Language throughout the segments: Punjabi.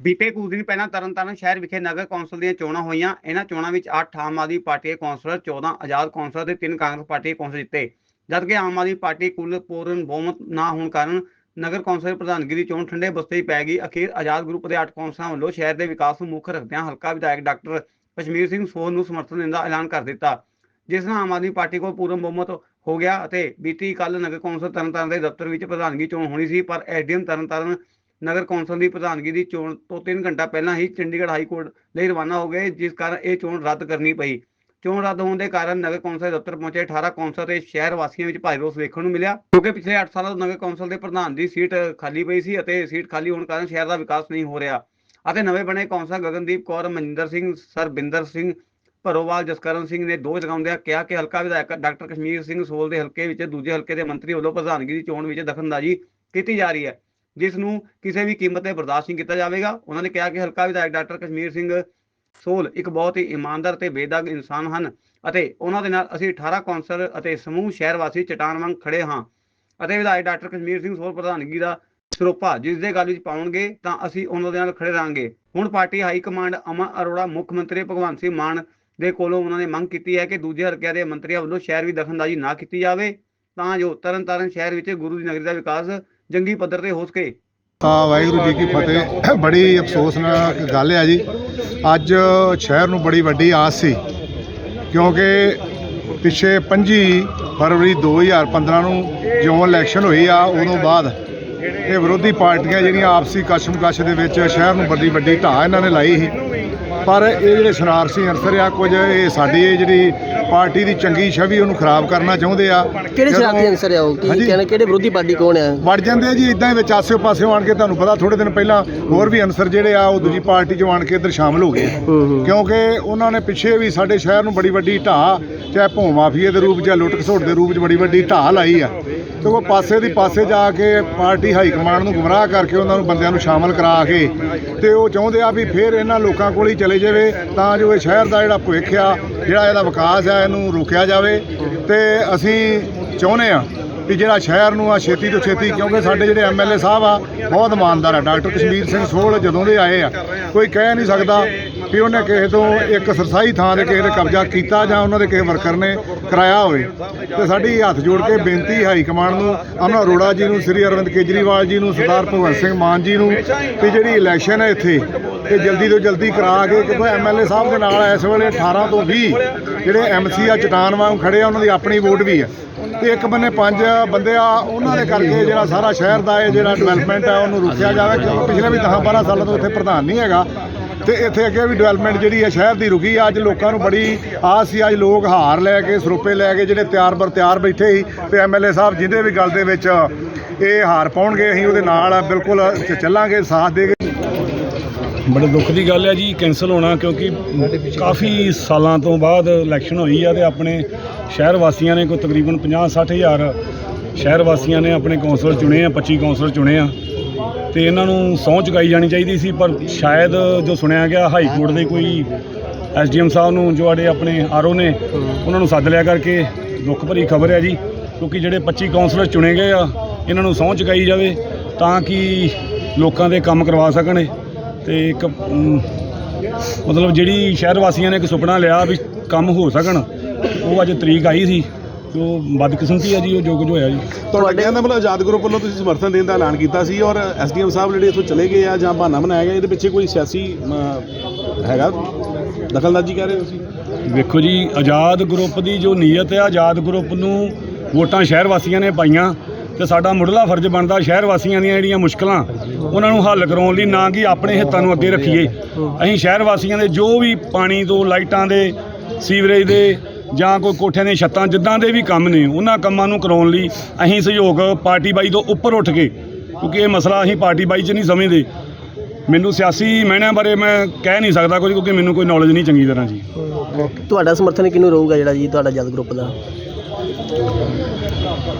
ਬੀਤੇ ਕੁਝ ਦਿਨ ਪਹਿਲਾਂ ਤਰਨਤਾਰਨ ਸ਼ਹਿਰ ਵਿਖੇ ਨਗਰ ਕੌਂਸਲ ਦੀਆਂ ਚੋਣਾਂ ਹੋਈਆਂ। ਇਹਨਾਂ ਚੋਣਾਂ ਵਿੱਚ 8 ਆਮ ਆਦਮੀ ਪਾਰਟੀ ਦੇ ਕੌਂਸਲਰ 14 ਆਜ਼ਾਦ ਕੌਂਸਲਰ ਤੇ 3 ਕਾਂਗਰਸ ਪਾਰਟੀ ਦੇ ਕੌਂਸਲਰ ਜਿੱਤੇ। ਜਦਕਿ ਆਮ ਆਦਮੀ ਪਾਰਟੀ ਕੁੱਲ ਪੂਰਨ ਬਹੁਮਤ ਨਾ ਹੋਣ ਕਾਰਨ ਨਗਰ ਕੌਂਸਲ ਪ੍ਰਧਾਨਗੀ ਦੀ ਚੋਣ ਠੰਡੇ ਬਸਤੇ ਪੈ ਗਈ। ਅਖੀਰ ਆਜ਼ਾਦ ਗਰੁੱਪ ਦੇ 8 ਕੌਂਸਲਰਾਂ ਵੱਲੋਂ ਸ਼ਹਿਰ ਦੇ ਵਿਕਾਸ ਨੂੰ ਮੁੱਖ ਰੱਖਦਿਆਂ ਹਲਕਾ ਵਿਧਾਇਕ ਡਾਕਟਰ ਕਸ਼ਮੀਰ ਸਿੰਘ ਸੋਨ ਨੂੰ ਸਮਰਥਨ ਦੇਣ ਦਾ ਐਲਾਨ ਕਰ ਦਿੱਤਾ। ਜਿਸ ਨਾਲ ਆਮ ਆਦਮੀ ਪਾਰਟੀ ਕੋਲ ਪੂਰਨ ਬਹੁਮਤ ਹੋ ਗਿਆ ਅਤੇ ਬੀਤੀ ਕੱਲ ਨਗਰ ਕੌਂਸਲ ਤਰਨਤਾਰਨ ਦੇ ਦਫ਼ਤਰ ਵਿੱਚ ਪ੍ਰਧਾਨਗੀ ਚੋਣ ਹੋਣੀ ਸੀ। ਪਰ ਐਸਡੀਐਮ ਤਰਨਤਾਰਨ ਨਗਰ ਕੌਂਸਲ ਦੀ ਪ੍ਰਧਾਨਗੀ ਦੀ ਚੋਣ ਤੋਂ 3 ਘੰਟਾ ਪਹਿਲਾਂ ਹੀ ਚੰਡੀਗੜ੍ਹ ਹਾਈ ਕੋਰਟ ਲਈ ਰਵਾਨਾ ਹੋ ਗਏ, ਜਿਸ ਕਾਰਨ ਇਹ ਚੋਣ ਰੱਦ ਕਰਨੀ ਪਈ। ਚੋਣ ਰੱਦ ਹੋਣ ਦੇ ਕਾਰਨ ਨਗਰ ਕੌਂਸਲ ਦਫ਼ਤਰ ਪਹੁੰਚੇ 18 ਕੌਂਸਲ ਤੇ ਸ਼ਹਿਰ ਵਾਸੀਆਂ ਵਿੱਚ ਭਾਰੀ ਰੋਸ ਵੇਖਣ ਨੂੰ ਮਿਲਿਆ ਕਿਉਂਕਿ ਪਿਛਲੇ 8 ਸਾਲਾਂ ਤੋਂ ਨਗਰ ਕੌਂਸਲ ਦੇ ਪ੍ਰਧਾਨ ਦੀ ਸੀਟ ਖਾਲੀ ਪਈ ਸੀ ਅਤੇ ਸੀਟ ਖਾਲੀ ਹੋਣ ਕਾਰਨ ਸ਼ਹਿਰ ਦਾ ਵਿਕਾਸ ਨਹੀਂ ਹੋ ਰਿਹਾ। ਅਤੇ ਨਵੇਂ ਬਣੇ ਕੌਂਸਲ ਗਗਨਦੀਪ ਕੌਰ, ਮਨਿੰਦਰ ਸਿੰਘ, ਸਰਬਿੰਦਰ ਸਿੰਘ ਭਰੋਵਾਲ, ਜਸਕਰਨ ਸਿੰਘ ਨੇ ਦੋਸ਼ ਲਗਾਉਂਦਿਆਂ ਕਿਹਾ ਕਿ ਹਲਕਾ ਵਿਧਾਇਕ ਡਾਕਟਰ ਕਸ਼ਮੀਰ ਸਿੰਘ ਸੋਲ ਦੇ ਹਲਕੇ ਵਿੱਚ ਦੂਜੇ ਹਲਕੇ ਦੇ ਮੰਤਰੀ ਵੱਲੋਂ ਪ੍ਰਧਾਨਗੀ ਦੀ ਚੋਣ ਵਿੱਚ ਦਖਲਅੰਦਾਜ਼ੀ ਕੀਤੀ ਜਾ ਰਹੀ ਹੈ। ਜਿਸ ਨੂੰ ਕਿਸੇ ਵੀ ਕੀਮਤ ਤੇ ਬਰਦਾਸ਼ਤ ਨਹੀਂ ਕੀਤਾ ਜਾਵੇਗਾ। ਉਹਨਾਂ ਨੇ ਕਿਹਾ ਕਿ ਹਲਕਾ ਵਿਧਾਇਕ ਡਾਕਟਰ ਕਸ਼ਮੀਰ ਸਿੰਘ ਸੋਲ ਇੱਕ ਬਹੁਤ ਹੀ ਇਮਾਨਦਾਰ ਤੇ ਬੇਦਾਗ ਇਨਸਾਨ ਹਨ ਅਤੇ ਉਹਨਾਂ ਦੇ ਨਾਲ ਅਸੀਂ 18 ਕੌਂਸਲ ਅਤੇ ਸਮੂਹ ਸ਼ਹਿਰ ਵਾਸੀ ਚਟਾਨ ਵਾਂਗ ਖੜੇ ਹਾਂ ਅਤੇ ਵਿਧਾਇਕ ਡਾਕਟਰ ਕਸ਼ਮੀਰ ਸਿੰਘ ਸੋਲ ਪ੍ਰਧਾਨਗੀ ਦਾ ਸਰੋਪਾ ਜਿਸ ਦੇ ਗੱਲ ਵਿੱਚ ਪਾਉਣਗੇ ਤਾਂ ਅਸੀਂ ਉਹਨਾਂ ਦੇ ਨਾਲ ਖੜੇ ਰਹਾਂਗੇ। ਹੁਣ party high command Aman Arora, ਮੁੱਖ ਮੰਤਰੀ ਭਗਵੰਤ ਸਿੰਘ ਮਾਨ ਦੇ ਕੋਲੋਂ ਉਹਨਾਂ ਨੇ ਮੰਗ ਕੀਤੀ ਹੈ ਕਿ ਦੂਜੇ ਹਲਕਿਆਂ ਦੇ ਮੰਤਰੀਆਂ ਵੱਲੋਂ ਸ਼ਹਿਰ ਵਿੱਚ ਦਖਲਅੰਦਾਜ਼ੀ ਨਾ ਕੀਤੀ ਜਾਵੇ। ਤਾਂ ਜੋ ਤਰਨਤਾਰਨ ਸ਼ਹਿਰ ਵਿੱਚ ਗੁਰੂ ਦੀ ਨਗਰੀ ਦਾ ਵਿਕਾਸ ਜੰਗੀ ਪੱਧਰ ਤੇ ਹੋ ਸਕੇ। ਤਾਂ ਵਾਹਿਗੁਰੂ ਜੀ ਕੀ ਫਤਿਹ। ਬੜੀ ਅਫਸੋਸਨਾਕ ਗੱਲ ਹੈ ਜੀ। ਅੱਜ ਸ਼ਹਿਰ ਨੂੰ ਬੜੀ ਵੱਡੀ ਆਸ ਸੀ, ਕਿਉਂਕਿ ਪਿਛੇ 25 ਫਰਵਰੀ 2015 ਨੂੰ ਜਿਉਂ ਇਲੈਕਸ਼ਨ ਹੋਈ ਆ, ਉਦੋਂ ਬਾਅਦ ਇਹ ਵਿਰੋਧੀ ਪਾਰਟੀਆਂ ਜਿਹੜੀਆਂ ਆਪਸੀ ਕਸ਼ਮਕਸ਼ ਦੇ ਵਿੱਚ ਸ਼ਹਿਰ ਨੂੰ ਵੱਡੀ ਵੱਡੀ ਢਾਹ ਇਹਨਾਂ ਨੇ ਲਾਈ ਸੀ। ਪਰ ਇਹ ਜਿਹੜੇ ਸ਼ਰਾਰਤੀ ਅਨਸਰ ਆ, ਕੁਝ ਇਹ ਸਾਡੀ ਇਹ ਜਿਹੜੀ ਪਾਰਟੀ ਦੀ ਚੰਗੀ ਛਵੀ ਉਹਨੂੰ ਖਰਾਬ ਕਰਨਾ ਚਾਹੁੰਦੇ ਆ। ਕਿਹੜੇ ਸ਼ਰਾਰਤੀ ਅੰਸਰ ਆ ਉਹ? ਕੀ। ਕਹਿੰਦੇ ਕਿਹੜੇ ਵਿਰੋਧੀ ਪਾਰਟੀ ਕੌਣ ਆ? ਵੜ ਜਾਂਦੇ ਆ ਜੀ ਇਦਾਂ ਵਿੱਚ ਆਸੇ ਪਾਸੇ ਆਣ ਕੇ ਤੁਹਾਨੂੰ ਪਤਾ ਥੋੜੇ ਦਿਨ ਪਹਿਲਾਂ ਹੋਰ ਵੀ ਅਨਸਰ ਜਿਹੜੇ ਆ ਉਹ ਦੂਜੀ ਪਾਰਟੀ 'ਚ ਆਣ ਕੇ ਇੱਧਰ ਸ਼ਾਮਲ ਹੋ ਗਏ। ਹੂੰ ਹੂੰ। ਕਿਉਂਕਿ ਉਹਨਾਂ ਨੇ ਪਿੱਛੇ ਵੀ ਸਾਡੇ ਸ਼ਹਿਰ ਨੂੰ ਬੜੀ ਵੱਡੀ ਢਾਹ ਚਾਹੇ ਭੋਂ ਮਾਫੀਏ ਦੇ ਰੂਪ 'ਚ ਜਾਂ ਲੁੱਟ ਖਸੁੱਟ ਦੇ ਰੂਪ 'ਚ ਬੜੀ ਵੱਡੀ ਢਾਹ ਲਾਈ ਆ। ਤੇ ਉਹ ਪਾਸੇ ਦੀ ਪਾਸੇ ਜਾ ਕੇ ਪਾਰਟੀ ਹਾਈ ਕਮਾਂਡ ਨੂੰ ਗੁੰਮਰਾਹ ਕਰਕੇ ਉਹਨਾਂ ਨੂੰ ਬੰਦਿਆਂ ਨੂੰ ਸ਼ਾਮਲ ਕਰਾ ਕੇ ਤੇ ਉਹ ਚਾਹੁੰਦੇ ਆ ਵੀ ਫਿਰ ਇਹਨਾਂ ਲੋਕਾਂ ਕੋਲ ਹੀ ਚਲੇ ਜਾਵੇ ਤਾਂ ਜੋ ਇਹ ਸ਼ਹਿਰ ਦਾ ਜਿਹੜਾ ਭਵਿੱਖ ਆ ਜਿਹੜਾ ਇਹਦਾ ਵਿਕਾਸ ਆ ਇਹਨੂੰ ਰੋਕਿਆ ਜਾਵੇ ਤੇ ਅਸੀਂ ਚਾਹੁੰਦੇ ਆ ਕਿ ਜਿਹੜਾ ਸ਼ਹਿਰ ਨੂੰ ਆ ਛੇਤੀ ਤੋਂ ਛੇਤੀ, ਕਿਉਂਕਿ ਸਾਡੇ ਜਿਹੜੇ ਐਮਐਲਏ ਸਾਹਿਬ ਆ, ਬਹੁਤ ਇਮਾਨਦਾਰ ਆ। ਡਾਕਟਰ ਕਸ਼ਮੀਰ ਸਿੰਘ ਸੋਹਲ ਜਦੋਂ ਦੇ ਆਏ ਆ, ਕੋਈ ਕਹਿ ਨਹੀਂ ਸਕਦਾ ਕਿ ਉਹਨੇ ਕਿਸੇ ਤੋਂ ਇੱਕ ਸਰਸਾਈ ਥਾਂ ਤੇ ਕਿਸੇ ਤੇ ਕਬਜ਼ਾ ਕੀਤਾ ਜਾਂ ਉਹਨਾਂ ਦੇ ਕਿਸੇ ਵਰਕਰ ਨੇ ਕਰਾਇਆ ਹੋਵੇ। ਤੇ ਸਾਡੀ ਹੱਥ ਜੋੜ ਕੇ ਬੇਨਤੀ ਹਾਈ ਕਮਾਂਡ ਨੂੰ ਅਮਨ ਅਰੋੜਾ ਜੀ ਨੂੰ, ਸ੍ਰੀ ਅਰਵਿੰਦ ਕੇਜਰੀਵਾਲ ਜੀ ਨੂੰ, ਸਰਦਾਰ ਭਗਵੰਤ ਸਿੰਘ ਮਾਨ ਜੀ ਨੂੰ ਵੀ ਜਿਹੜੀ ਇਲੈਕਸ਼ਨ ਹੈ ਇੱਥੇ, ਇਹ ਜਲਦੀ ਤੋਂ ਜਲਦੀ ਕਰਾ ਕੇ ਕਿਉਂਕਿ ਐਮਐਲਏ ਸਾਹਿਬ ਦੇ ਨਾਲ ਇਸ ਵੇਲੇ 18 ਤੋਂ 20 ਜਿਹੜੇ ਐਮਸੀ ਆ ਚਟਾਨ ਵਾਂਗ ਖੜੇ ਆ, ਉਹਨਾਂ ਦੀ ਆਪਣੀ ਵੋਟ ਵੀ ਆ ਤੇ ਇੱਕ ਬੰਨੇ ਪੰਜ ਬੰਦੇ ਆ, ਉਹਨਾਂ ਦੇ ਕਰਕੇ ਜਿਹੜਾ ਸਾਰਾ ਸ਼ਹਿਰ ਦਾ ਇਹ ਜਿਹੜਾ ਡਿਵੈਲਪਮੈਂਟ ਆ ਉਹਨੂੰ ਰੁਕਿਆ ਜਾਵੇ, ਕਿਉਂਕਿ ਪਿਛਲੇ ਵੀ 10 12 ਸਾਲਾਂ ਤੋਂ ਇੱਥੇ ਪ੍ਰਧਾਨ ਨਹੀਂ ਹੈਗਾ। ਤੇ ਇੱਥੇ ਅੱਗੇ ਵੀ ਡਿਵੈਲਪਮੈਂਟ ਜਿਹੜੀ ਹੈ ਸ਼ਹਿਰ ਦੀ ਰੁਕੀ ਆ। ਅੱਜ ਲੋਕਾਂ ਨੂੰ ਬੜੀ ਆਸ ਸੀ, ਅੱਜ ਲੋਕ ਹਾਰ ਲੈ ਕੇ, ਸਰੋਪੇ ਲੈ ਕੇ, ਜਿਹੜੇ ਤਿਆਰ ਬਰ ਤਿਆਰ ਬੈਠੇ ਸੀ ਤੇ ਐਮਐਲਏ ਸਾਹਿਬ ਜਿਹਦੇ ਵੀ ਗੱਲ ਦੇ ਵਿੱਚ ਇਹ ਹਾਰ ਪਾਉਣਗੇ, ਅਸੀਂ ਉਹਦੇ ਨਾਲ ਬਿਲਕੁਲ ਚੱਲਾਂਗੇ, ਸਾਥ ਦੇ ਬੜੇ ਦੁੱਖ ਦੀ ਗੱਲ ਹੈ ਜੀ ਕੈਂਸਲ ਹੋਣਾ, ਕਿਉਂਕਿ ਕਾਫੀ ਸਾਲਾਂ ਤੋਂ ਬਾਅਦ ਇਲੈਕਸ਼ਨ ਹੋਈ ਆ ਤੇ ਆਪਣੇ ਸ਼ਹਿਰ ਵਾਸੀਆਂ ਨੇ ਕੋਈ ਤਕਰੀਬਨ 50-60 ਹਜ਼ਾਰ ਸ਼ਹਿਰ ਵਾਸੀਆਂ ਨੇ ਆਪਣੇ ਕੌਂਸਲਰ ਚੁਣੇ ਆ 25 ਕੌਂਸਲਰ ਚੁਣੇ ਆ ਤੇ ਇਹਨਾਂ ਨੂੰ ਸਹੁੰ ਚੁਕਾਈ ਜਾਣੀ ਚਾਹੀਦੀ ਸੀ, ਪਰ ਸ਼ਾਇਦ ਜੋ ਸੁਣਿਆ ਗਿਆ, ਹਾਈ ਕੋਰਟ ਦੇ ਕੋਈ ਐਸਡੀਐਮ ਸਾਹਿਬ ਨੂੰ, ਜੋ ਸਾਡੇ ਆਪਣੇ ਆਰਓ ਨੇ, ਉਹਨਾਂ ਨੂੰ ਸੱਦ ਲਿਆ ਕਰਕੇ ਦੁੱਖ ਭਰੀ ਖਬਰ ਹੈ ਜੀ, ਕਿਉਂਕਿ ਜਿਹੜੇ 25 ਕੌਂਸਲਰ ਚੁਣੇ ਗਏ ਆ, ਇਹਨਾਂ ਨੂੰ ਸਹੁੰ ਚੁਕਾਈ ਜਾਵੇ ਤਾਂ ਕਿ ਲੋਕਾਂ ਦੇ ਕੰਮ ਕਰਵਾ ਸਕਣ ਤੇ ਇੱਕ ਮਤਲਬ ਜਿਹੜੀ ਸ਼ਹਿਰ ਵਾਸੀਆਂ ਨੇ ਇੱਕ ਸੁਪਨਾ ਲਿਆ ਵੀ ਕੰਮ ਹੋ ਸਕਣ, ਉਹ ਅੱਜ ਤਰੀਕ ਆਈ ਸੀ। ਜੋ ਬਦਕਿਸਮਤੀ ਹੈ ਜੀ ਉਹ ਜੋ ਕੁਝ ਹੋਇਆ ਜੀ। ਤੁਹਾਡੇ ਕਹਿਣ ਦਾ ਮਤਲਬ ਆਜ਼ਾਦ ਗਰੁੱਪ ਵੱਲੋਂ ਤੁਸੀਂ ਸਮਰਥਨ ਦੇਣ ਦਾ ਐਲਾਨ ਕੀਤਾ ਸੀ ਔਰ ਐਸਡੀਐਮ ਸਾਹਿਬ ਜਿਹੜੇ ਇੱਥੋਂ ਚਲੇ ਗਏ ਆ ਜਾਂ ਬਹਾਨਾ ਬਣਾਇਆ ਗਿਆ ਇਹਦੇ ਪਿੱਛੇ ਕੋਈ ਸਿਆਸੀ ਹੈਗਾ? ਦਖਲਅੰਦਾਜ਼ੀ ਕਹਿ ਰਹੇ ਤੁਸੀਂ? ਵੇਖੋ ਜੀ ਆਜ਼ਾਦ ਗਰੁੱਪ ਦੀ ਜੋ ਨੀਅਤ ਹੈ ਆਜ਼ਾਦ ਗਰੁੱਪ ਨੂੰ ਵੋਟਾਂ ਸ਼ਹਿਰ ਵਾਸੀਆਂ ਨੇ ਪਾਈਆਂ ਤੇ ਸਾਡਾ ਮੁੱਢਲਾ ਫਰਜ਼ ਬਣਦਾ ਸ਼ਹਿਰ ਵਾਸੀਆਂ ਦੀਆਂ ਜਿਹੜੀਆਂ ਮੁਸ਼ਕਲਾਂ ਉਹਨਾਂ ਨੂੰ ਹੱਲ ਕਰਾਉਣ ਲਈ ਨਾ ਕਿ ਆਪਣੇ ਹਿੱਤਾਂ ਨੂੰ ਅੱਗੇ ਰੱਖੀਏ। ਅਸੀਂ ਸ਼ਹਿਰ ਵਾਸੀਆਂ ਦੇ ਜੋ ਵੀ ਪਾਣੀ ਤੋਂ ਲਾਈਟਾਂ ਦੇ ਸੀਵਰੇਜ ਦੇ ਜਾਂ ਕੋਈ ਕੋਠਿਆਂ ਦੀਆਂ ਛੱਤਾਂ ਜਿੱਦਾਂ ਦੇ ਵੀ ਕੰਮ ਨੇ ਉਹਨਾਂ ਕੰਮਾਂ ਨੂੰ ਕਰਾਉਣ ਲਈ ਅਸੀਂ ਸਹਿਯੋਗ ਪਾਰਟੀ ਬਾਈ ਤੋਂ ਉੱਪਰ ਉੱਠ ਕੇ ਕਿਉਂਕਿ ਇਹ ਮਸਲਾ ਅਸੀਂ ਪਾਰਟੀ ਬਾਈ 'ਚ ਨਹੀਂ ਸਮਝਦੇ। ਮੈਨੂੰ ਸਿਆਸੀ ਮਹਿਣਿਆਂ ਬਾਰੇ ਮੈਂ ਕਹਿ ਨਹੀਂ ਸਕਦਾ ਕੁਝ ਕਿਉਂਕਿ ਮੈਨੂੰ ਕੋਈ ਨੌਲੇਜ ਨਹੀਂ ਚੰਗੀ ਤਰ੍ਹਾਂ ਜੀ। ਤੁਹਾਡਾ ਸਮਰਥਨ ਕਿਹਨੂੰ ਰਹੂਗਾ ਜਿਹੜਾ ਜੀ ਤੁਹਾਡਾ ਜਦ ਗਰੁੱਪ ਦਾ?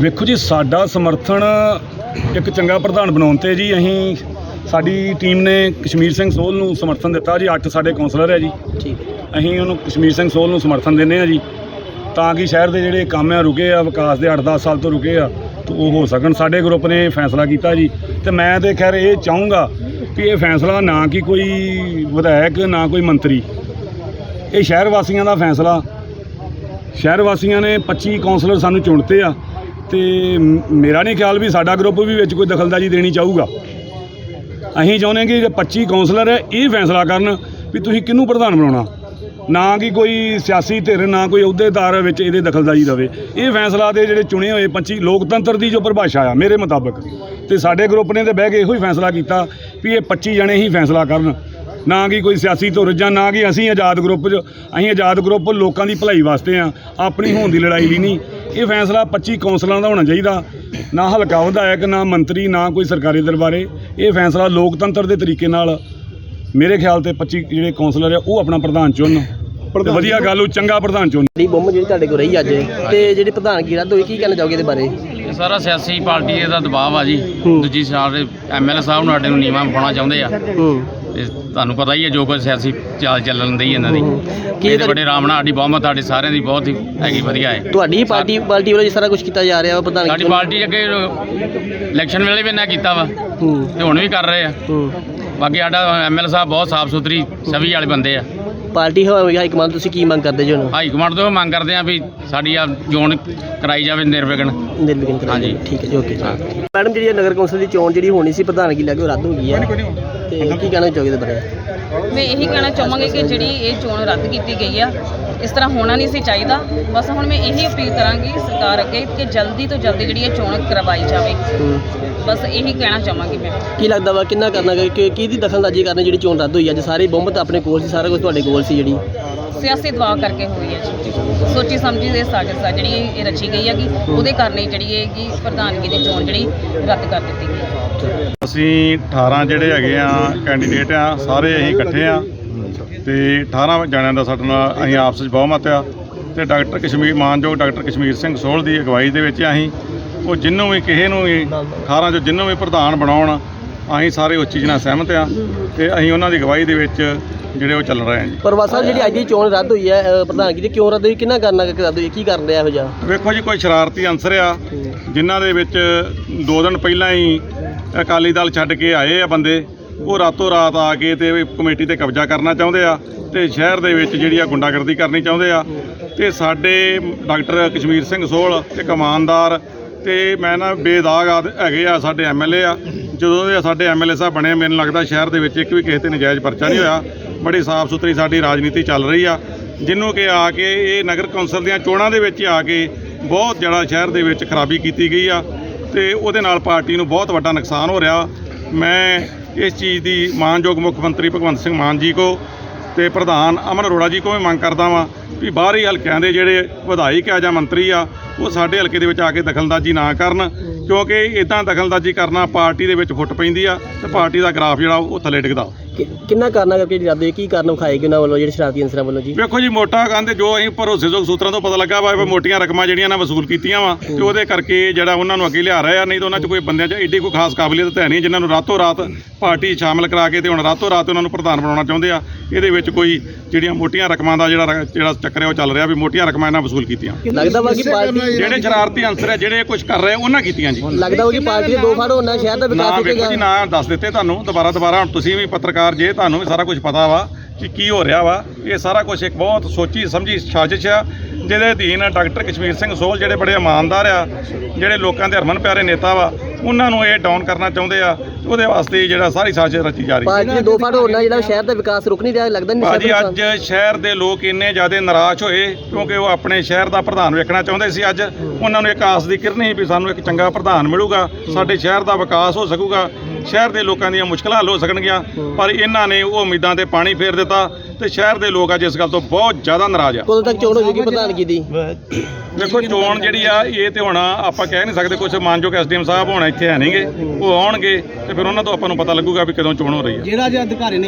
ਵੇਖੋ ਜੀ ਸਾਡਾ ਸਮਰਥਨ ਇੱਕ ਚੰਗਾ ਪ੍ਰਧਾਨ ਬਣਾਉਣ ਤੇ ਜੀ ਅਸੀਂ ਸਾਡੀ ਟੀਮ ਨੇ ਕਸ਼ਮੀਰ ਸਿੰਘ ਸੋਲ ਨੂੰ ਸਮਰਥਨ ਦਿੱਤਾ ਜੀ 8 ਸਾਡੇ ਕਾਉਂਸਲਰ ਹੈ ਜੀ। ਠੀਕ ਅਸੀਂ ਉਹਨੂੰ ਕਸ਼ਮੀਰ ਸਿੰਘ ਸੋਲ ਨੂੰ ਸਮਰਥਨ ਦਿੰਦੇ ਆ ਜੀ। ਤਾਂ ਕਿ ਸ਼ਹਿਰ ਦੇ ਜਿਹੜੇ ਕੰਮ ਆ, ਰੁਕੇ ਆ, ਵਿਕਾਸ ਦੇ 8-10 ਸਾਲ ਤੋਂ ਰੁਕੇ ਆ, ਤੇ ਉਹ ਹੋ ਸਕਣ। ਸਾਡੇ ਗਰੁੱਪ ਨੇ ਫੈਸਲਾ ਕੀਤਾ ਜੀ। ਤੇ ਮੈਂ ਤੇ ਖੈਰ ਇਹ ਚਾਹੂੰਗਾ ਕਿ ਇਹ ਫੈਸਲਾ ਨਾ ਕਿ ਕੋਈ ਵਿਧਾਇਕ, ਨਾ ਕੋਈ ਮੰਤਰੀ। ਇਹ ਸ਼ਹਿਰ ਵਾਸੀਆਂ ਦਾ ਫੈਸਲਾ। ਸ਼ਹਿਰ ਵਾਸੀਆਂ ਨੇ 25 ਕਾਉਂਸਲਰ ਸਾਨੂੰ ਚੁਣਤੇ ਆ। ਤੇ ਮੇਰਾ ਨਹੀਂ ਖਿਆਲ ਵੀ ਸਾਡਾ ਗਰੁੱਪ ਵੀ ਵਿੱਚ ਕੋਈ ਦਖਲਦਾਜ਼ੀ ਦੇਣੀ ਚਾਹੂਗਾ। ਅਸੀਂ ਚਾਹੁੰਦੇ ਕਿ ਜਿਹੜੇ 25 ਕਾਉਂਸਲਰ ਹੈ ਇਹ ਫੈਸਲਾ ਕਰਨ ਵੀ ਤੁਸੀਂ ਕਿਹਨੂੰ ਪ੍ਰਧਾਨ ਬਣਾਉਣਾ? ਨਾ ਕਿ ਕੋਈ ਸਿਆਸੀ ਧਿਰ, ਨਾ ਕੋਈ ਅਹੁਦੇਦਾਰ ਵਿੱਚ ਇਹਦੇ ਦਖਲਅੰਦਾਜ਼ੀ ਦੇਵੇ। ਇਹ ਫੈਸਲਾ ਦੇ ਜਿਹੜੇ ਚੁਣੇ ਹੋਏ 25 ਲੋਕਤੰਤਰ ਦੀ ਜੋ ਪਰਿਭਾਸ਼ਾ ਆ, ਮੇਰੇ ਮੁਤਾਬਕ। ਤੇ ਸਾਡੇ ਗਰੁੱਪ ਨੇ ਤੇ ਬਹਿ ਕੇ ਇਹੋ ਹੀ ਫੈਸਲਾ ਕੀਤਾ ਵੀ ਇਹ 25 ਜਣੇ ਹੀ ਫੈਸਲਾ ਕਰਨ। ਨਾ ਕਿ ਕੋਈ ਸਿਆਸੀ ਧੁਰ ਜਾਂ ਨਾ ਕਿ ਅਸੀਂ ਆਜ਼ਾਦ ਗਰੁੱਪ 'ਚ, ਅਸੀਂ ਆਜ਼ਾਦ ਗਰੁੱਪ ਲੋਕਾਂ ਦੀ ਭਲਾਈ ਵਾਸਤੇ ਆ, ਆਪਣੀ ਹੋਣ ਦੀ ਲੜਾਈ ਲਈ ਨਹੀਂ। ਇਹ ਫੈਸਲਾ 25 ਕੌਂਸਲਰਾਂ ਦਾ ਹੋਣਾ ਚਾਹੀਦਾ। ਨਾ ਹਲਕਾ ਵਿਧਾਇਕ, ਨਾ ਮੰਤਰੀ, ਨਾ ਕੋਈ ਸਰਕਾਰੀ ਦਰਬਾਰੇ। ਇਹ ਫੈਸਲਾ ਲੋਕਤੰਤਰ ਦੇ ਤਰੀਕੇ ਨਾਲ ਮੇਰੇ ਖਿਆਲ ਤੇ 25 ਜਿਹੜੇ ਕੌਂਸਲਰ ਆ, ਉਹ ਆਪਣਾ ਪ੍ਰਧਾਨ ਚੁਣਨ। ਤੇ ਵਧੀਆ ਗੱਲ ਉਹ ਚੰਗਾ ਪ੍ਰਧਾਨ ਚੁਣਨ ਜਿਹੜੀ ਬੰਮ ਜਿਹੜੀ ਤੁਹਾਡੇ ਕੋਲ ਰਹੀ ਅੱਜ ਤੇ ਜਿਹੜੀ ਪ੍ਰਧਾਨਗੀ ਰੱਦ ਹੋਈ ਕੀ ਕਹਿਣਾ ਚਾਹੋਗੇ ਇਹਦੇ ਬਾਰੇ? ਇਹ ਸਾਰਾ ਸਿਆਸੀ ਪਾਰਟੀ ਦਾ ਦਬਾਅ ਆ ਜੀ। ਦੂਜੀ ਸਾਡੇ ਐਮਐਲਏ ਸਾਹਿਬ ਨੂੰ ਸਾਡੇ ਨੂੰ ਨੀਵਾਂ ਪਾਉਣਾ ਚਾਹੁੰਦੇ ਆ। ਤੇ ਤੁਹਾਨੂੰ ਪਤਾ ਹੀ ਹੈ ਜੋ ਕੁਝ ਸਿਆਸੀ ਚਾਲ ਚੱਲਣ ਦੀ ਇਹਨਾਂ ਦੀ। ਕੀ ਤੁਹਾਡੀ- ਨਾਲ ਸਾਡੀ ਬਹੁਮਤ ਸਾਡੇ ਸਾਰਿਆਂ ਦੀ ਬਹੁਤ ਹੀ ਹੈਗੀ ਵਧੀਆ ਹੈ। ਤੁਹਾਡੀ ਪਾਰਟੀ ਪਾਰਟੀ ਵੱਲੋਂ ਜਿਸ ਤਰ੍ਹਾਂ ਕੁਝ ਕੀਤਾ ਜਾ ਰਿਹਾ ਵਾ ਪ੍ਰਧਾਨਗੀ ਸਾਡੀ ਪਾਰਟੀ ਅੱਗੇ ਇਲੈਕਸ਼ਨ ਵੇਲੇ ਵੀ ਨਾ ਕੀਤਾ ਵਾ ਤੇ ਹੁਣ ਵੀ ਕਰ ਰਹੇ ਆ। ਬਾਕੀ ਸਾਡਾ ਐਮਐਲਏ ਸਾਹਿਬ ਬਹੁਤ ਸਾਫ਼ ਸੁਥਰੀ ਛਵੀ ਵਾਲੇ ਬੰਦੇ ਆ। ਪਾਰਟੀ ਹੋਵੇ ਹਾਈ ਕਮਾਂਡ ਤੁਸੀਂ ਕੀ ਮੰਗ ਕਰਦੇ ਜੀ ਹੁਣ? ਹਾਈ ਕਮਾਂਡ ਤੋਂ ਮੰਗ ਕਰਦੇ ਆ ਵੀ ਸਾਡੀ ਆ ਚੋਣ ਕਰਾਈ ਜਾਵੇ ਨਿਰਵਿਘਨ। ਨਿਰਵਿਘਨ ਹਾਂਜੀ। ਠੀਕ ਹੈ ਜੀ ਓਕੇ ਮੈਡਮ ਜਿਹੜੀ ਨਗਰ ਕੌਂਸਲ ਦੀ ਚੋਣ ਜਿਹੜੀ ਹੋਣੀ ਸੀ ਪ੍ਰਧਾਨਗੀ ਲੈ ਕੇ ਉਹ ਰੱਦ ਹੋ ਗਈ ਹੈ। ਤੇ ਕੀ ਕਹਿਣਾ ਚਾਹੋਗੇ ਇਹਦੇ ਬਾਰੇ? ਮੈਂ ਇਹੀ ਕਹਿਣਾ ਚਾਹਾਂਗੀ ਕਿ ਜਿਹੜੀ ਇਹ ਚੋਣ ਰੱਦ ਕੀਤੀ ਗਈ ਆ ਇਸ ਤਰ੍ਹਾਂ ਹੋਣਾ ਨਹੀਂ ਸੀ ਚਾਹੀਦਾ। ਬਸ ਹੁਣ ਮੈਂ ਇਹੀ ਅਪੀਲ ਕਰਾਂਗੀ ਸਰਕਾਰ ਅੱਗੇ ਕਿ ਜਲਦੀ ਤੋਂ ਜਲਦੀ ਜਿਹੜੀ ਇਹ ਚੋਣ ਕਰਵਾਈ ਜਾਵੇ। ਬਸ ਇਹੀ ਕਹਿਣਾ ਚਾਹਾਂਗੀ ਮੈਂ। ਕੀ ਲੱਗਦਾ ਵਾ ਕਿੰਨਾ ਕਰਨਾ ਕਿ ਕਿ- ਕਿਹਦੀ ਦਖਲਅੰਦਾਜ਼ੀ ਕਰਨੀ ਜਿਹੜੀ ਚੋਣ ਰੱਦ ਹੋਈ ਅੱਜ ਸਾਰੇ ਬਹੁਮਤ ਆਪਣੇ ਕੋਲ ਸੀ ਸਾਰਾ ਕੁਝ ਤੁਹਾਡੇ ਕੋਲ ਸੀ ਜਿਹੜੀ। ਸਿਆਸੀ ਦਬਾਅ ਕਰਕੇ ਹੋਈ ਹੈ ਜੀ। ਸੋਚੀ ਸਮਝੀ ਦੇ ਸਾਜ਼ਿਸ਼ ਆ ਜਿਹੜੀ ਇਹ ਰਚੀ ਗਈ ਹੈਗੀ ਉਹਦੇ ਕਾਰਨ ਹੀ ਜਿਹੜੀ ਹੈਗੀ ਪ੍ਰਧਾਨਗੀ ਦੀ ਚੋਣ ਜਿਹੜੀ ਰੱਦ ਕਰ ਦਿੱਤੀ ਗਈ। ਅਸੀਂ 18 ਜਿਹੜੇ ਹੈਗੇ ਆ ਕੈਂਡੀਡੇਟ ਆ ਸਾਰੇ ਅਸੀਂ ਇਕੱਠੇ ਆ। ਤੇ 18 ਜਣਿਆਂ ਦਾ ਸਾਡੇ ਨਾਲ ਅਸੀਂ ਆਪਸ ਵਿੱਚ ਬਹੁਮਤ ਆ। ਤੇ ਡਾਕਟਰ ਕਸ਼ਮੀਰ ਮਾਨਯੋਗ ਡਾਕਟਰ ਕਸ਼ਮੀਰ ਸਿੰਘ ਸੋਹਲ ਦੀ ਅਗਵਾਈ ਦੇ ਵਿੱਚ ਅਸੀਂ ਉਹ ਜਿੰਨੂੰ ਵੀ ਕਿਸੇ ਨੂੰ ਵੀ 18 ਚੋਂ ਜਿੰਨੂੰ ਵੀ ਪ੍ਰਧਾਨ ਬਣਾਉਣ ਅਸੀਂ ਸਾਰੇ ਉਸ ਚੀਜ਼ ਨਾਲ ਸਹਿਮਤ ਆ। ਤੇ ਅਸੀਂ ਉਹਨਾਂ ਦੀ ਅਗਵਾਈ ਦੇ ਵਿੱਚ ਜਿਹੜੇ ਉਹ ਚੱਲ ਰਹੇ ਆ ਜੀ। ਪਰਵਾ ਸਾਹਿਬ ਜਿਹੜੀ ਅੱਜ ਦੀ ਚੋਣ ਰੱਦ ਹੋਈ ਹੈ ਅ, ਪ੍ਰਧਾਨਗੀ ਦੀ ਕਿਉਂ ਰੱਦ ਹੋਈ? ਕਿੰਨਾ ਕਰਨਾ ਕਿ ਰੱਦ ਹੋਈ? ਕੀ ਕਰਨ ਰਿਹਾ ਇਹੋ ਜਿਹਾ? ਵੇਖੋ ਜੀ ਕੋਈ ਸ਼ਰਾਰਤੀ ਅੰਸਰ ਆ ਜਿਨ੍ਹਾਂ ਦੇ ਵਿੱਚ ਦੋ ਦਿਨ ਪਹਿਲਾਂ ਹੀ ਅਕਾਲੀ ਦਲ ਛੱਡ ਕੇ ਆਏ ਆ ਬੰਦੇ। ਉਹ ਰਾਤੋਂ ਰਾਤ ਆ ਕੇ ਤੇ ਕਮੇਟੀ ਤੇ ਕਬਜ਼ਾ ਕਰਨਾ ਚਾਹੁੰਦੇ ਆ ਤੇ ਸ਼ਹਿਰ ਦੇ ਵਿੱਚ ਜਿਹੜੀ ਆ ਗੁੰਡਾਗਰਦੀ ਕਰਨੀ ਚਾਹੁੰਦੇ ਆ। ਤੇ ਸਾਡੇ ਡਾਕਟਰ ਕਸ਼ਮੀਰ ਸਿੰਘ ਸੋਹਲ ਇੱਕ ਕਮਾਨਦਾਰ ਤੇ ਮੈਂ ਨਾ ਬੇਦਾਗ ਆਦ- ਹੈਗੇ ਆ ਸਾਡੇ ਐਮਐਲਏ ਆ। ਜਦੋਂ ਦੇ ਸਾਡੇ ਐਮਐਲਏ ਸਾਹਿਬ ਬਣੇ, ਮੈਨੂੰ ਲੱਗਦਾ ਸ਼ਹਿਰ ਦੇ ਵਿੱਚ ਇੱਕ ਵੀ ਕਿਸੇ ਤੇ ਨਜਾਇਜ਼ ਪਰਚਾ ਨਹੀਂ ਹੋਇਆ। ਬੜੀ ਸਾਫ਼ ਸੁਥਰੀ ਸਾਡੀ ਰਾਜਨੀਤੀ ਚੱਲ ਰਹੀ ਆ। ਜਿਹਨੂੰ ਕਿ ਆ ਕੇ ਇਹ ਨਗਰ ਕੌਂਸਲ ਦੀਆਂ ਚੋਣਾਂ ਦੇ ਵਿੱਚ ਆ ਕੇ ਬਹੁਤ ਜ਼ਿਆਦਾ ਸ਼ਹਿਰ ਦੇ ਵਿੱਚ ਖਰਾਬੀ ਕੀਤੀ ਗਈ ਆ। ਤੇ ਉਹਦੇ ਨਾਲ ਪਾਰਟੀ ਨੂੰ ਬਹੁਤ ਵੱਡਾ ਨੁਕਸਾਨ ਹੋ ਰਿਹਾ। ਮੈਂ ਇਸ ਚੀਜ਼ ਦੀ ਮਾਨਯੋਗ ਮੁੱਖ ਮੰਤਰੀ ਭਗਵੰਤ ਸਿੰਘ ਮਾਨ ਜੀ ਕੋ ਤੇ ਪ੍ਰਧਾਨ ਅਮਨ ਅਰੋੜਾ ਜੀ ਕੋ ਵੀ ਮੰਗ ਕਰਦਾ ਵਾਂ ਵੀ ਬਾਹਰੀ ਹਲਕਿਆਂ ਦੇ ਜਿਹੜੇ ਵਿਧਾਇਕ ਆ ਜਾਂ ਮੰਤਰੀ ਆ, ਉਹ ਸਾਡੇ ਹਲਕੇ ਦੇ ਵਿੱਚ ਆ ਕੇ ਦਖਲਅੰਦਾਜ਼ੀ ਨਾ ਕਰਨ, ਕਿਉਂਕਿ ਇਦਾਂ ਦਖਲਅੰਦਾਜ਼ੀ ਕਰਨਾ ਪਾਰਟੀ ਦੇ ਵਿੱਚ ਫੁੱਟ ਪੈਂਦੀ ਆ ਤੇ ਪਾਰਟੀ ਦਾ ਗ੍ਰਾਫ ਜਿਹੜਾ ਉਹ ਥੱਲੇ ਡਿੱਗਦਾ। ਕਿ- ਕਿੰਨਾ ਕਰਨਾ ਕਰਕੇ ਜਿਹੜੀ ਰੱਦ ਹੋਈ ਕੀ ਕਾਰਨ ਵਿਖਾਏਗੀ ਉਹਨਾਂ ਵੱਲੋਂ ਜਿਹੜੇ ਸ਼ਰਾਰਤੀ ਅੰਸਰਾਂ ਵੱਲੋਂ ਜੀ? ਵੇਖੋ ਜੀ ਮੋਟਾ ਕਹਿੰਦੇ ਜੋ ਅਸੀਂ ਭਰੋਸੇਯੋਗ ਸੂਤਰਾਂ ਤੋਂ ਪਤਾ ਲੱਗਾ ਵਾ ਵੀ ਮੋਟੀਆਂ ਰਕਮਾਂ ਜਿਹੜੀਆਂ ਨਾ ਵਸੂਲ ਕੀਤੀਆਂ ਵਾ ਤੇ ਉਹਦੇ ਕਰਕੇ ਜਿਹੜਾ ਉਹਨਾਂ ਨੂੰ ਅੱਗੇ ਲਿਆ ਰਹੇ ਆ ਨਹੀਂ ਤਾਂ ਉਹਨਾਂ 'ਚ ਕੋਈ ਬੰਦਿਆਂ 'ਚ ਏਡੀ ਕੋਈ ਖਾਸ ਕਾਬਲੀਅਤ ਤਾਂ ਹੈ ਨਹੀਂ ਜਿਨ੍ਹਾਂ ਨੂੰ ਰਾਤੋਂ ਰਾਤ ਪਾਰਟੀ ਸ਼ਾਮਲ ਕਰਾ ਕੇ ਤੇ ਹੁਣ ਰਾਤੋਂ ਰਾਤ ਉਹਨਾਂ ਨੂੰ ਪ੍ਰਧਾਨ ਬਣਾਉਣਾ ਚਾਹੁੰਦੇ ਆ ਇਹਦੇ ਵਿੱਚ ਕੋਈ ਜਿਹੜੀਆਂ ਮੋਟੀਆਂ ਰਕਮਾਂ ਦਾ ਜਿਹੜਾ ਰ- ਜਿਹੜਾ ਚੱਕਰ ਹੈ ਉਹ ਚੱਲ ਰਿਹਾ ਵੀ ਮੋਟੀਆਂ ਰਕਮਾਂ ਇਹਨਾਂ ਵਸੂਲ ਕੀਤੀਆਂ। ਲੱਗਦਾ ਵਾ ਕਿ ਪਾਰਟੀ ਜਿਹੜੇ ਸ਼ਰਾਰਤੀ ਅੰਸਰ ਆ ਜਿਹੜੇ ਕੁਝ ਕਰ ਰਹੇ ਉਹਨਾਂ ਕੀਤੀਆਂ ਜੀ। ਲੱਗਦਾ ਵਾ ਕਿ ਪਾਰਟੀ ਦੇ ਦੋ ਫੜ ਹੋਣਾ ਸ਼ਹਿਰ ਦਾ ਨਾ ਵਿਕਾਸ ਵੇਖੋ ਜੀ ਹੋਵੇਗਾ ਨਾ ਦੱਸ ਦਿੱਤੇ ਤੁਹਾਨੂੰ ਦੁਬਾਰਾ ਦੁਬਾਰਾ ਹੁਣ ਤੁਸੀਂ ਵੀ ਪੱਤਰਕਾਰ ਜੇ ਤੁਹਾਨੂੰ ਵੀ ਸਾਰਾ ਕੁਝ ਪਤਾ ਵਾ ਕਿ ਕੀ ਹੋ ਰਿਹਾ ਵਾ ਇਹ ਸਾਰਾ ਕੁਝ ਇੱਕ ਬਹੁਤ ਸੋਚੀ ਸਮਝੀ ਸਾਜ਼ਿਸ਼ ਆ ਜਿਹਦੇ ਅਧੀਨ ਡਾਕਟਰ ਕਸ਼ਮੀਰ ਸਿੰਘ ਸੋਹਲ ਜਿਹੜੇ ਬੜੇ ਇਮਾਨਦਾਰ ਆ ਜਿਹੜੇ ਲੋਕਾਂ ਦੇ ਹਰਮਨ ਪਿਆਰੇ ਨੇਤਾ ਵਾ ਉਹਨਾਂ ਨੂੰ ਇਹ ਡਾਊਨ ਕਰਨਾ ਚਾਹੁੰਦੇ ਆ ਉਹਦੇ ਵਾਸਤੇ ਜਿਹੜਾ ਸਾਰੀ ਸਾਜ਼ਿਸ਼ ਰਚੀ ਜਾ ਰਹੀ ਹੈ। ਪਾਰਟੀ ਦੇ ਫੜ ਹੋਣਾ ਜਿਹੜਾ ਸ਼ਹਿਰ ਦਾ ਵਿਕਾਸ ਰੁਕ ਨਹੀਂ ਰਿਹਾ ਲੱਗਦਾ ਨਹੀਂ ਭਾਜੀ ਅੱਜ ਸ਼ਹਿਰ ਦੇ ਲੋਕ ਇੰਨੇ ਜ਼ਿਆਦਾ ਨਿਰਾਸ਼ ਹੋਏ ਕਿਉਂਕਿ ਉਹ ਆਪਣੇ ਸ਼ਹਿਰ ਦਾ ਪ੍ਰਧਾਨ ਵੇਖਣਾ ਚਾਹੁੰਦੇ ਸੀ ਅੱਜ ਉਹਨਾਂ ਨੂੰ ਇੱਕ ਆਸ ਦੀ ਕਿਰਨ ਸੀ ਵੀ ਸਾਨੂੰ ਇੱਕ ਚੰਗਾ ਪ੍ਰਧਾਨ ਮਿਲੂਗਾ ਸਾਡੇ ਸ਼ਹਿਰ ਦਾ ਵਿਕਾਸ ਹੋ ਸਕੂਗਾ ਸ਼ਹਿਰ ਦੇ ਲੋਕਾਂ ਦੀਆਂ ਮੁਸ਼ਕਲਾਂ ਹੱਲ ਹੋ ਸਕਣਗੀਆਂ ਪਰ ਇਹਨਾਂ ਨੇ ਉਹ ਉਮੀਦਾਂ ਤੇ ਪਾਣੀ ਫੇਰ ਦਿੱਤਾ ਤੇ ਸ਼ਹਿਰ ਦੇ ਲੋਕ ਅੱਜ ਇਸ ਗੱਲ ਤੋਂ ਬਹੁਤ ਜ਼ਿਆਦਾ ਨਾਰਾਜ਼ ਆ। ਕਦੋਂ ਤੱਕ ਚੋਣ ਹੋ ਜਾਏਗੀ ਪ੍ਰਧਾਨਗੀ ਦੀ? ਦੇਖੋ ਚੋਣ ਜਿਹੜੀ ਆ ਇਹ ਤੇ ਹੁਣ ਆਪਾਂ ਕਹਿ ਨਹੀਂ ਸਕਦੇ ਕੁਝ ਮਾਨਯੋਗ ਐਸਡੀਐਮ ਸਾਹਿਬ ਹੁਣ ਇੱਥੇ ਹੈ ਨਹੀਂਗੇ ਉਹ ਆਉਣਗੇ ਤੇ ਫਿਰ ਉਹਨਾਂ ਤੋਂ ਆਪਾਂ ਨੂੰ ਪਤਾ ਲੱਗੂਗਾ ਵੀ ਕਦੋਂ ਚੋਣ ਹੋ ਰਹੀ ਹੈ